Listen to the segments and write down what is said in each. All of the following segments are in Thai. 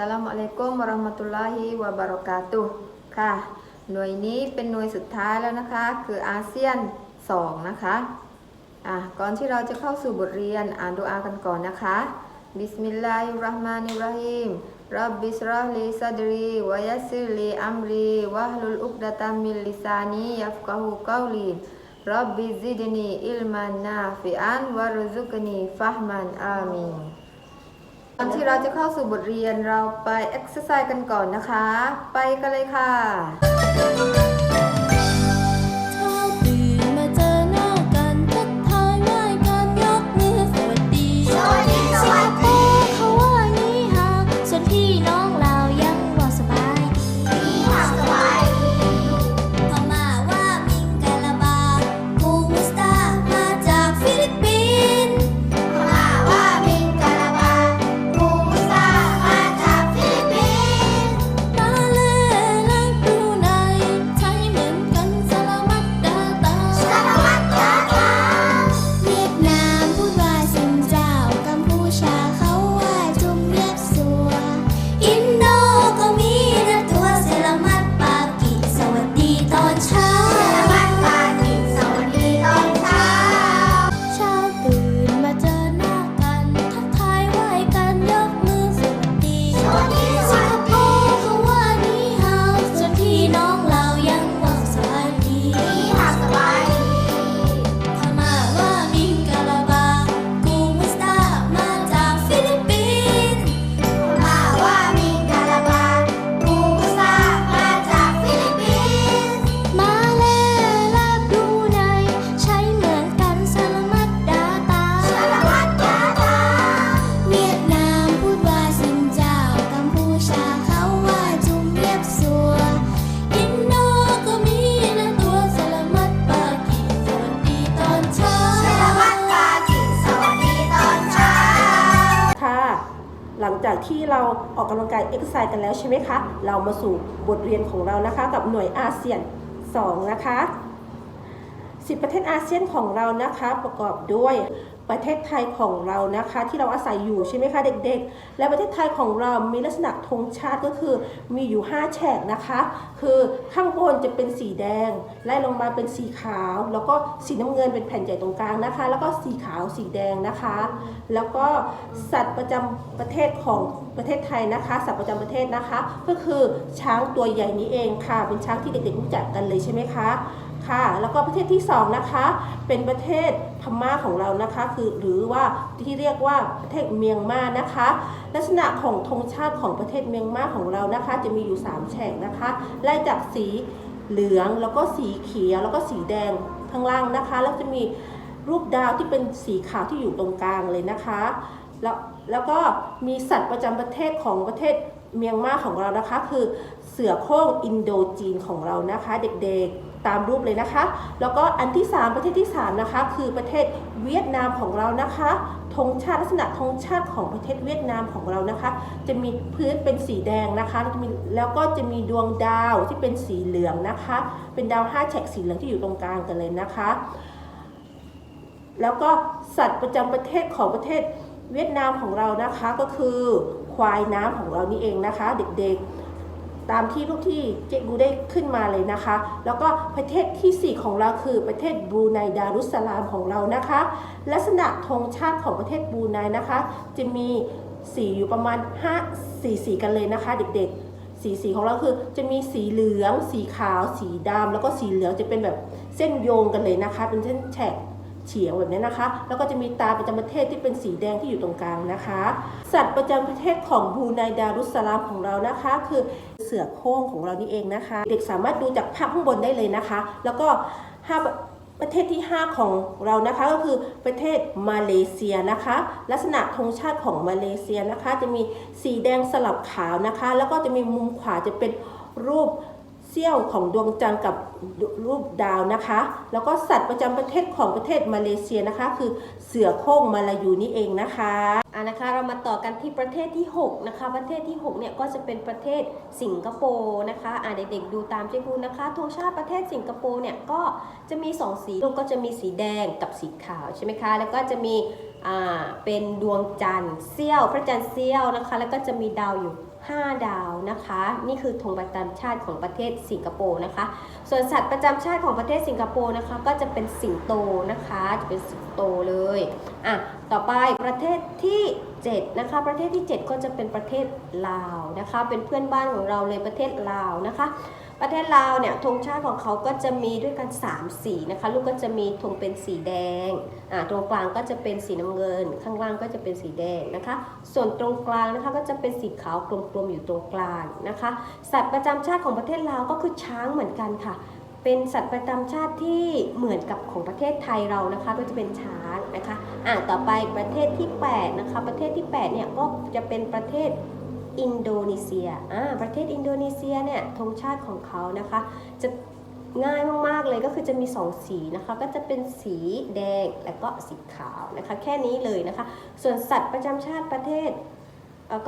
สลามุอะลัยกุมวะเราะห์มะตุลลอฮิวะบะเราะกาตุฮ์ค่ะ หน่วยนี้เป็นหน่วยสุดท้ายแล้วนะคะ คืออาเซียน 2 นะคะอะก่อนที่เราจะเข้าสู่บทเรียนอ่านดูอากันก่อนนะคะบิสมิลลาฮิรราะห์มานิรราะฮีมรับบิสรอฮ์ลีซัดรีวะยัสซิลีอัมรีวะฮลุลอุกดะตัมมินลิซานียัฟกะฮูกอลีรับบิซิดนีอิลมันนาฟิอันวะรุซุกนีฟะห์มันอามีน ก่อนที่เราจะเข้าสู่บทเรียนเราไปเอ็กซ์ไซส์กันก่อนนะคะ ไปกันเลยค่ะ ที่เราออกกำลังกายเอ็กซ์ไซส์กันแล้วใช่ไหมคะ เรามาสู่บทเรียนของเรานะคะกับหน่วยอาเซียน 2 นะคะ 10 ประเทศอาเซียนของเรานะคะประกอบด้วย ประเทศไทยของเรานะคะที่เราอาศัยอยู่ใช่ไหมคะเด็กๆ และประเทศไทยของเรามีลักษณะธงชาติก็คือมีอยู่ 5 แฉกนะคะ คือข้างบนจะเป็นสีแดงไล่ลงมาเป็นสีขาว แล้วก็สีน้ำเงินเป็นแผ่นใหญ่ตรงกลางนะคะ แล้วก็สีขาวสีแดงนะคะ แล้วก็สัตว์ประจำประเทศของประเทศไทยนะคะ สัตว์ประจำประเทศนะคะ ก็คือช้างตัวใหญ่นี้เองค่ะ เป็นช้างที่เด็กๆรู้จักกันเลยใช่ไหมคะ ค่ะ แล้วก็ประเทศที่สองนะคะเป็นประเทศพม่าของเรานะคะคือหรือว่าที่เรียกว่าประเทศเมียงมานะคะ ลักษณะของธงชาติของประเทศเมียงมาของเรานะคะ จะมีอยู่สามแฉกนะคะไล่จากสีเหลืองแล้วก็สีเขียวแล้วก็สีแดงข้างล่างนะคะ แล้วจะมีรูปดาวที่เป็นสีขาวที่อยู่ตรงกลางเลยนะคะ แล้วแล้วก็มีสัตว์ประจำประเทศของประเทศเมียงมาของเรานะคะ คือ สือโคร่งอินโดจีนของเรานะคะเด็กๆตามรูปเลยนะคะ แล้วก็อันที่ 3 ประเทศที่ 3 นะคะ คือประเทศเวียดนามของเรานะคะธงชาติลักษณะธงชาติของประเทศเวียดนามของเรานะคะ จะมีพื้นเป็นสีแดงนะคะแล้วจะมีแล้วก็จะมีดวงดาวที่เป็นสีเหลืองนะคะ เป็นดาวห้าแฉกสีเหลืองที่อยู่ตรงกลางกันเลยนะคะ แล้วก็สัตว์ประจำประเทศของประเทศเวียดนามของเรานะคะก็คือควายน้ำของเรานี่เองนะคะ เด็กๆ ตามที่รูปที่เจ๊กูได้ขึ้นมาเลยนะคะ แล้วก็ประเทศทีสี่ 4 ของเราคือประเทศบรูไนดารุสสลามของเรานะคะ ลักษณะธงชาติของประเทศบรูไนนะคะ จะมีสีอยู่ประมาณ5สีสีกันเลยนะคะเด็กๆ สีสีของเราคือจะมีสีเหลือง สีขาว สีดำแล้วก็สีเหลืองจะเป็นแบบเส้นโยงกันเลยนะคะ เป็นเส้นแฉก เฉียงแบบนี้นะคะ แล้วก็จะมีตาประจำประเทศที่เป็นสีแดงที่อยู่ตรงกลางนะคะ สัตว์ประจำประเทศของบรูไนดารุสสลามของเรานะคะ คือเสือโคร่งของเรานี่เองนะคะ เด็กสามารถดูจากภาพข้างบนได้เลยนะคะ แล้วก็ห้าประเทศที่ 5 ของเรานะคะก็คือประเทศมาเลเซียนะคะ ลักษณะธงชาติของมาเลเซียนะคะ จะมีสีแดงสลับขาวนะคะ แล้วก็จะมีมุมขวาจะเป็นรูป เสี้ยวของดวงจันทร์กับรูปดาวนะคะ แล้วก็สัตว์ประจำประเทศของประเทศมาเลเซียนะคะ คือเสือโคร่งมาลายูนี่เองนะคะอ่านะคะเรามาต่อกันที่ประเทศที่ 6 นะคะ ประเทศที่6เนี่ยก็จะเป็นประเทศสิงคโปร์นะคะอ่าเด็กๆดูตามเจ๊กูนะคะธงชาติประเทศสิงคโปร์เนี่ยก็จะมี 2 สีก็จะมีสีแดงกับสีขาวใช่ไหมคะ แล้วก็จะมีอ่าเป็นดวงจันทร์เสี้ยวพระจันทร์เสี้ยวนะคะ แล้วก็จะมีดาวอยู่ 5 ดาวนะคะ นี่คือธงประจำชาติของประเทศสิงคโปร์นะคะ ส่วนสัตว์ประจำชาติของประเทศสิงคโปร์นะคะ ก็จะเป็นสิงโตนะคะจะเป็นสิงโตเลยอะต่อไปประเทศที่7นะคะประเทศที่ 7 ก็จะเป็นประเทศลาวนะคะ เป็นเพื่อนบ้านของเราเลยประเทศลาวนะคะ ประเทศลาวเนี่ยธงชาติของเขาก็จะมีด้วยกัน 3 สีนะคะ ลูกก็จะมีธงเป็นสีแดงอ่าตรงกลางก็จะเป็นสีน้ำเงิน ข้างล่างก็จะเป็นสีแดงนะคะ ส่วนตรงกลางนะคะก็จะเป็นสีขาวกลมๆอยู่ตรงกลางนะคะ สัตว์ประจำชาติของประเทศลาวก็คือช้างเหมือนกันค่ะเป็นสัตว์ประจำชาติที่เหมือนกับของประเทศไทยเรานะคะก็จะเป็นช้างนะคะอ่าต่อไปประเทศที่ 8 นะคะ ประเทศที่ 8 เนี่ยก็จะเป็นประเทศ อินโดนีเซียอ่าประเทศอินโดนีเซียเนี่ยธงชาติของเขานะคะ จะง่ายมากๆเลยก็คือจะมี 2 สีนะคะ ก็จะเป็นสีแดงและก็สีขาวนะคะ แค่นี้เลยนะคะ ส่วนสัตว์ประจำชาติประเทศ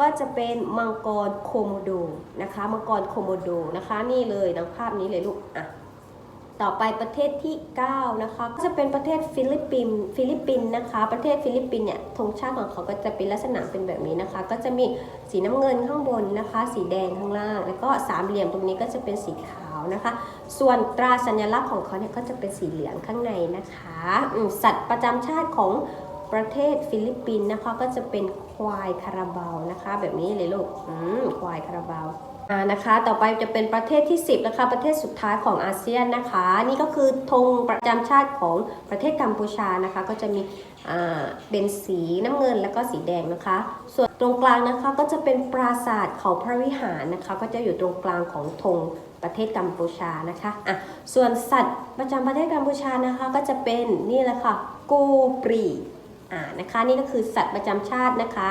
ก็จะเป็นมังกรโคโมโดนะคะ มังกรโคโมโดนะคะ นี่เลยดังภาพนี้เลยลูกอะ ต่อไปประเทศที่ 9 นะคะ ก็จะเป็นประเทศฟิลิปปินส์ฟิลิปปินส์นะคะ ประเทศฟิลิปปินส์เนี่ยธงชาติของเขาก็จะเป็นลักษณะเป็นแบบนี้นะคะ ก็จะมีสีน้ำเงินข้างบนนะคะ สีแดงข้างล่าง แล้วก็สามเหลี่ยมตรงนี้ก็จะเป็นสีขาวนะคะ ส่วนตราสัญลักษณ์ของเขาเนี่ยก็จะเป็นสีเหลืองข้างในนะคะสัตว์ประจำชาติของประเทศฟิลิปปินส์นะคะก็จะเป็นควายคาราบาวนะคะ แบบนี้เลยลูกควายคาราบาว นะคะ ต่อไปจะเป็นประเทศที่ 10นะคะประเทศสุดท้ายของอาเซียนนะคะ นี่ก็คือธงประจำชาติของประเทศกัมพูชานะคะ ก็จะมีเป็นสีน้ำเงินแล้วก็สีแดงนะคะ ส่วนตรงกลางนะคะก็จะเป็นปราสาทเขาพระวิหารนะคะ ก็จะอยู่ตรงกลางของธงประเทศกัมพูชานะคะอะส่วนสัตว์ประจำประเทศกัมพูชานะคะ ก็จะเป็นนี่แหละค่ะกูปรีอ่านะคะ นี่ก็คือสัตว์ประจำชาตินะคะ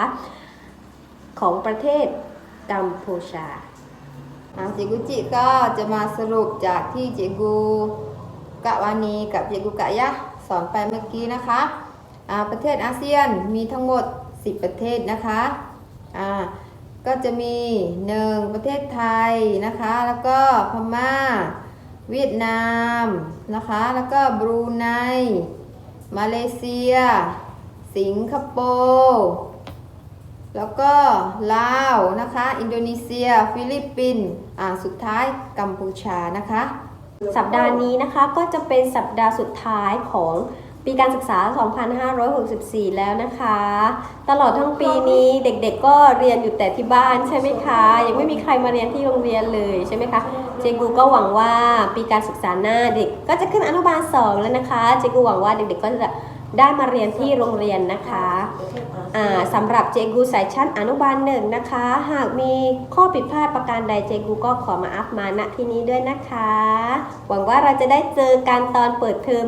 ของประเทศกัมพูชา เจกุจิก็จะมาสรุปจากที่เจกูกะวานีกับเจกูกะยะสอนไปเมื่อกี้นะคะอ่าประเทศอาเซียนมีทั้งหมด 10 ประเทศนะคะอ่าก็จะมี 1 ประเทศไทยนะคะ แล้วก็พม่า เวียดนามนะคะ แล้วก็บรูไน มาเลเซีย สิงคโปร์ แล้วก็ลาวนะคะ อินโดนีเซีย ฟิลิปปินส์อ่าสุดท้ายกัมพูชานะคะ สัปดาห์นี้นะคะก็จะเป็นสัปดาห์สุดท้ายของปีการศึกษา 2564 แล้วนะคะ ตลอดทั้งปีนี้เด็กๆ ก็เรียนอยู่แต่ที่บ้านใช่ไหมคะ ยังไม่มีใครมาเรียนที่โรงเรียนเลยใช่ไหมคะ เจกูก็หวังว่าปีการศึกษาหน้าเด็กก็จะขึ้นอนุบาล 2 แล้วนะคะ เจกูหวังว่าเด็กๆ ก็จะ ได้มาเรียนที่โรงเรียนนะคะสำหรับเจกูสายชั้นอนุบาลหนึ่งนะคะ หากมีข้อผิดพลาดประการใดเจกูก็ขอมาอัพมาณที่นี้ด้วยนะคะ หวังว่าเราจะได้เจอกันตอนเปิดเทอม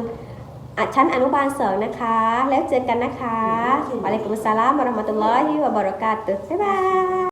อชั้นอนุบาลสองนะคะ แล้วเจอกันนะคะวะอะลัยกุมุสลามวะรามะตุลลอฮิวะบะเราะกาตุบ๊ายบาย